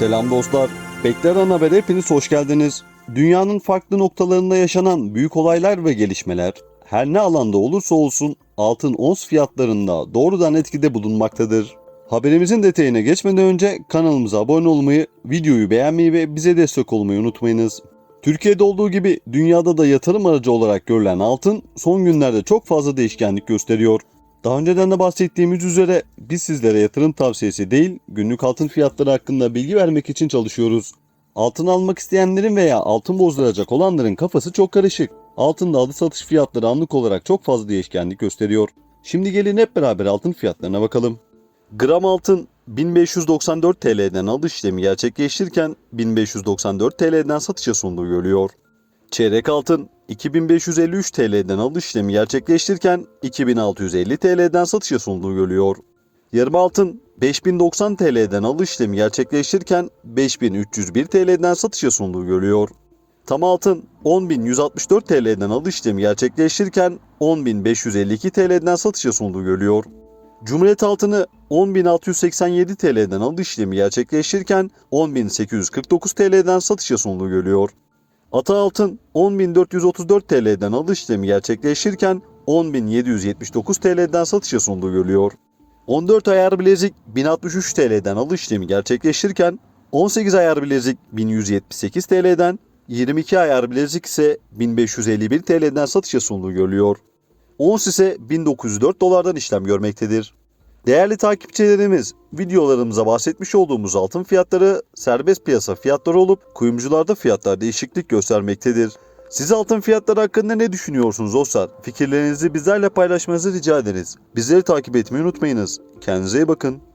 Selam dostlar. Bekleyen Haber'e hepiniz hoş geldiniz. Dünyanın farklı noktalarında yaşanan büyük olaylar ve gelişmeler her ne alanda olursa olsun altın ons fiyatlarında doğrudan etkide bulunmaktadır. Haberimizin detayına geçmeden önce kanalımıza abone olmayı, videoyu beğenmeyi ve bize destek olmayı unutmayınız. Türkiye'de olduğu gibi dünyada da yatırım aracı olarak görülen altın son günlerde çok fazla değişkenlik gösteriyor. Daha önceden de bahsettiğimiz üzere biz sizlere yatırım tavsiyesi değil, günlük altın fiyatları hakkında bilgi vermek için çalışıyoruz. Altın almak isteyenlerin veya altın bozduracak olanların kafası çok karışık. Altında alı satış fiyatları anlık olarak çok fazla değişkenlik gösteriyor. Şimdi gelin hep beraber altın fiyatlarına bakalım. Gram altın 1594 TL'den alış işlemi gerçekleştirirken 1594 TL'den satışa sunduğu görülüyor. Çeyrek altın 2553 TL'den alış işlemi gerçekleştirirken 2650 TL'den satışa sunduğu görülüyor. Yarım altın 5090 TL'den alış işlemi gerçekleştirirken 5301 TL'den satışa sunduğu görülüyor. Tam altın 10.164 TL'den alış işlemi gerçekleştirirken 10.552 TL'den satışa sunduğu görülüyor. Cumhuriyet altını 10.687 TL'den alış işlemi gerçekleştirirken 10.849 TL'den satışa sunduğu görülüyor. Ata altın 10.434 TL'den alış işlemi gerçekleştirirken 10.779 TL'den satışa sunduğu görülüyor. 14 ayar bilezik 1063 TL'den alış işlemi gerçekleştirirken 18 ayar bilezik 1178 TL'den 22 ayar bilezik ise 1551 TL'den satışa sunduğu görülüyor. Ons ise 1904 dolardan işlem görmektedir. Değerli takipçilerimiz, videolarımıza bahsetmiş olduğumuz altın fiyatları serbest piyasa fiyatları olup kuyumcularda fiyatlar değişiklik göstermektedir. Siz altın fiyatları hakkında ne düşünüyorsunuz dostlar? Fikirlerinizi bizlerle paylaşmanızı rica ederiz. Bizleri takip etmeyi unutmayınız. Kendinize iyi bakın.